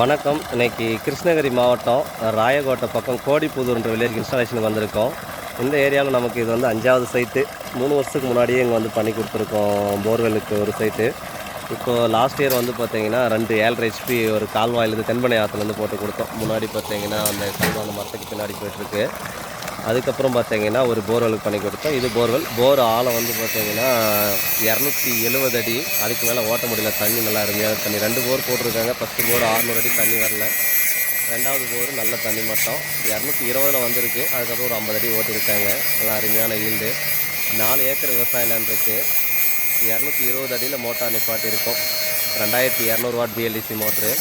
வணக்கம். இன்னைக்கு கிருஷ்ணகிரி மாவட்டம் ராயகோட்டை பக்கம் கோடிப்புதூர்ன்ற வில்லேஜ் இன்ஸ்டாலேஷனுக்கு வந்திருக்கோம். இந்த ஏரியாவில் நமக்கு இது வந்து அஞ்சாவது சைட்டு மூணு வருஷத்துக்கு முன்னாடியே இங்கே வந்து பண்ணி கொடுத்துருக்கோம் போர்வெலுக்கு ஒரு சைட்டு இப்போது லாஸ்ட் இயர் வந்து பார்த்திங்கன்னா ரெண்டு ஏழரை ஹெச்பி ஒரு கால்வாயிலேருந்து தென்பனை ஆற்றுலேருந்து போட்டு கொடுத்தோம். முன்னாடி பார்த்தீங்கன்னா அந்த கால்வாய் மரத்துக்கு பின்னாடி போயிட்டுருக்கு அதுக்கப்புறம் பார்த்தீங்கன்னா ஒரு போர்வெலுக்கு பண்ணி கொடுத்தோம். இது போர்வெல் போர் ஆழம் வந்து பார்த்தீங்கன்னா இரநூத்தி எழுபது அடி. அதுக்கு மேலே ஓட்ட முடியல. தண்ணி நல்லா அருமையான தண்ணி ரெண்டு போர் போட்டிருக்காங்க. ஃபஸ்ட்டு போர் ஆறுநூறு அடி தண்ணி வரல. ரெண்டாவது போர் நல்ல தண்ணி மட்டம். இரநூத்தி இருபதில் வந்திருக்கு. அதுக்கப்புறம் ஒரு ஐம்பது அடி ஓட்டியிருக்காங்க. நல்லா அருமையான ஈல்டு நாலு ஏக்கர் விவசாய லேண்ட் இருக்குது இரநூத்தி இருபது அடியில் மோட்டார் நிப்பாட்டி இருக்கும் ரெண்டாயிரத்தி இரநூறு வாட் பிஎல்டிசி மோட்ரு.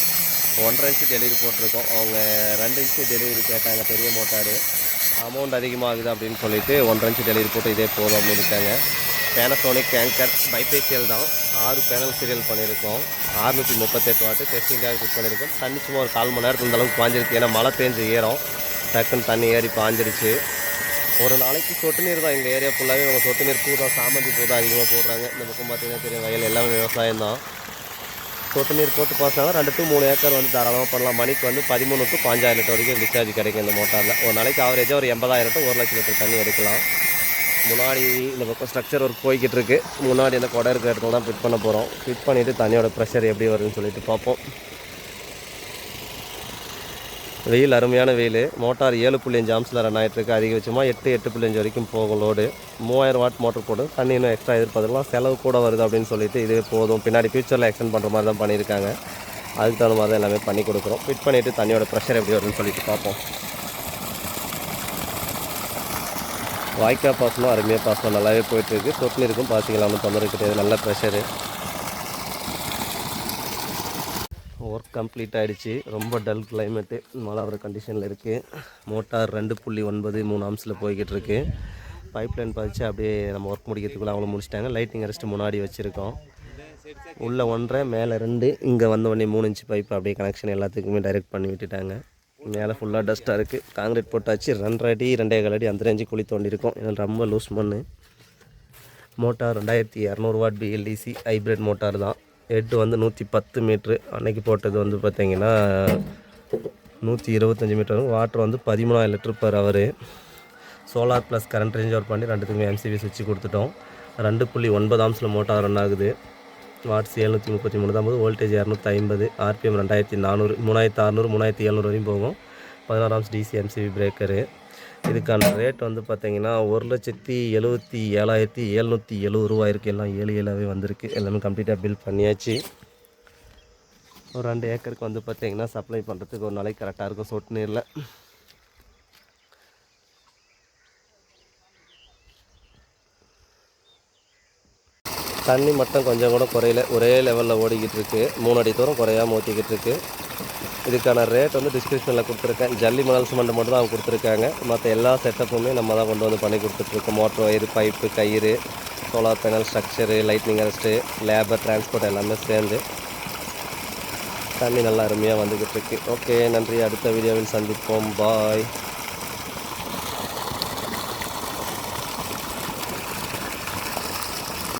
ஒன்றரை இன்ச்சு டெலிவரி போட்டிருக்கோம். அவங்க ரெண்டு இன்ச்சு டெலிவரி கேட்டாங்க. பெரிய மோட்டாரு. அமௌண்ட் அதிகமாகுது அப்படின்னு சொல்லிட்டு ஒன்றரை இன்ச்சு டெலிவரி போட்டு இதே போதும் அப்படின்னு இருக்காங்க. பேனசோனிக் டேங்கர் பைபேசியல் தான். ஆறு பேனல் சீரியல் பண்ணியிருக்கோம். அறுநூற்றி முப்பத்தெட்டு வாட்டு டெஸ்டிங்காக ஃபிட் பண்ணியிருக்கோம். தண்ணி சும்மா ஒரு கால் மணி நேரத்துக்கு இந்த அளவுக்கு பாஞ்சிருக்கு. ஏன்னா மழை பெஞ்சு ஏறும். டக்குன்னு தண்ணி ஏறி பாஞ்சிருச்சு. ஒரு நாளைக்கு சொட்டு நீர் தான். எங்கள் ஏரியா ஃபுல்லாகவே நம்ம சொட்டு நீர் பூ தான் சாமந்தி பூ தான் அதிகமாக போடுறாங்க. இந்த பக்கம் பார்த்தீங்கன்னா பெரிய வயல் எல்லாமே விவசாயம் தான் சொட்டு நீர் போட்டு பாஸ் ரெண்டு டு மூணு ஏக்கர் வந்து தாராளமாக பண்ணலாம். மணிக்கு வந்து பதிமூணு டு பாஞ்சாயிரம் லிட்டர் வரைக்கும் டிஸ்சார்ஜ் கிடைக்கும் இந்த மோட்டாரில். ஒரு நாளைக்கு ஆவரேஜாக ஒரு எண்பதாயிரம் டு ஒரு லட்சம் லிட்டர் தண்ணி எடுக்கலாம். முன்னாடி இந்த பக்கம் ஸ்ட்ரக்சர் ஒர்க் போய்கிட்டு இருக்குது முன்னாடி அந்த குடை இருக்கிற இடத்துல தான் ஃபிட் பண்ண போகிறோம் ஃபிட் பண்ணிவிட்டு தண்ணியோட ப்ரெஷர் எப்படி வருதுன்னு சொல்லிட்டு பார்ப்போம். வெயில் அருமையான வெயில். மோட்டார் ஏழு புள்ளி அஞ்சு ஆம்ஸில் ரன் ஆகிட்டு அதிகபட்சமாக எட்டு எட்டு புள்ளி அஞ்சு வரைக்கும் போகும் லோடு மூவாயிரம் வாட் மோட்டர் போடும் தண்ணி இன்னும் எக்ஸ்ட்ரா எதிர்பார்த்துக்கலாம். செலவு கூட வருது அப்படின்னு சொல்லிட்டு இதுவே போதும். பின்னாடி ஃபியூச்சரில் எக்ஸ்டெண்ட் பண்ணுற மாதிரி தான் பண்ணியிருக்காங்க. அதுக்கு தகுந்த மாதிரி தான் எல்லாமே பண்ணி கொடுக்குறோம். ஃபிட் பண்ணிவிட்டு தண்ணியோட ப்ரெஷர் எப்படி வருதுன்னு சொல்லிட்டு பார்ப்போம். வாய்க்கா பாசனம் அருமையாக பாசனம் நல்லாவே போயிட்டுருக்கு சொட்டு இருக்கும் பார்த்தீங்களா ஒன்றும் தொந்தரவு கிடையாது. நல்ல ப்ரெஷரு ஒர்க் கம்ப்ளீட் ஆகிடுச்சு ரொம்ப டல் கிளைமேட்டு மழை வர கண்டிஷனில் இருக்குது மோட்டார் ரெண்டு புள்ளி ஒன்பது மூணு அம்ஸில் போய்கிட்டு இருக்கு. பைப் லைன் பதிச்சு அப்படியே நம்ம ஒர்க் முடிக்கிறதுக்குள்ளே அவங்களும் முடிச்சிட்டாங்க. லைட்டிங் அரெஸ்ட்டு முன்னாடி வச்சுருக்கோம். உள்ளே ஒன்றரை மேலே ரெண்டு இங்கே வந்த உடனே மூணு இன்ச்சு பைப் அப்படியே கனெக்ஷன் எல்லாத்துக்குமே டைரெக்ட் பண்ணி விட்டுட்டாங்க. மேலே ஃபுல்லாக டஸ்ட்டாக இருக்குது காங்கிரீட் போட்டாச்சு. ரெண்டரை அடி ரெண்டே கால் அடி அந்த ரேஞ்சு குழி தோண்டியிருக்கோம் ஏன்னா ரொம்ப லூஸ் மண் மோட்டார் ரெண்டாயிரத்தி இரநூறுவாட் பிஎல்டிசி ஹைப்ரிட் மோட்டார் தான். ஹெட்டு வந்து நூற்றி பத்து மீட்ரு அன்னைக்கு போட்டது வந்து பார்த்திங்கன்னா நூற்றி இருபத்தஞ்சி மீட்டர் வாட்டர் வந்து பதிமூணாயிரம் litre per hour solar plus current range work பண்ணி ரெண்டுத்துக்குமே எம்சிபி சுவிட்ச் கொடுத்துட்டோம். ரெண்டு புள்ளி ஒன்பது ஆம்ஸில் மோட்டார் ரன் ஆகுது. வாட்ஸ் எழுநூற்றி முப்பத்தி மூணு தான் போது வோல்டேஜ் இரநூத்தி ஐம்பது. ஆர்பிஎம் ரெண்டாயிரத்தி நானூறு மூணாயிரத்தி அறநூறு மூணாயிரத்தி எழுநூறு வரையும் போகும். பதினாறு ஆம்ஸ் டிசி எம்சிபி பிரேக்கரு இதுக்கான ரேட் வந்து பார்த்திங்கன்னா ஒரு லட்சத்தி எழுபத்தி ஏழாயிரத்தி எழுநூற்றி எழுபது ரூபா இருக்குது எல்லாம் ஏழு ஏழாவே வந்திருக்கு. எல்லாமே கம்ப்ளீட்டாக பில் பண்ணியாச்சு. ஒரு ரெண்டு ஏக்கருக்கு வந்து பார்த்திங்கன்னா சப்ளை பண்ணுறதுக்கு ஒரு நாளைக்கு கரெக்டாக இருக்கும். சொட்டு நீரில். தண்ணி மட்டும் கொஞ்சம் கூட குறையல. ஒரே லெவலில் ஓடிக்கிட்டு இருக்கு. மூணு அடி தூரம் குறையாம ஊற்றிக்கிட்டு இருக்குது இதுக்கான ரேட் வந்து டிஸ்கிரிப்ஷனில் கொடுத்துருக்கேன். ஜல்லி மணல் சிமெண்ட் மட்டும் தான் அவங்க கொடுத்துருக்காங்க. மற்ற எல்லா செட்டப்புமே நம்ம தான் கொண்டு வந்து பண்ணி கொடுத்துட்ருக்கோம். மோட்டர் ஒயர் பைப்பு கயிறு solar panel structure lightning arrest labour transport எல்லாமே சேர்ந்து தண்ணி நல்லா அருமையாக வந்துக்கிட்டு இருக்கு ஓகே நன்றி. அடுத்த வீடியோவில் சந்திப்போம். பாய்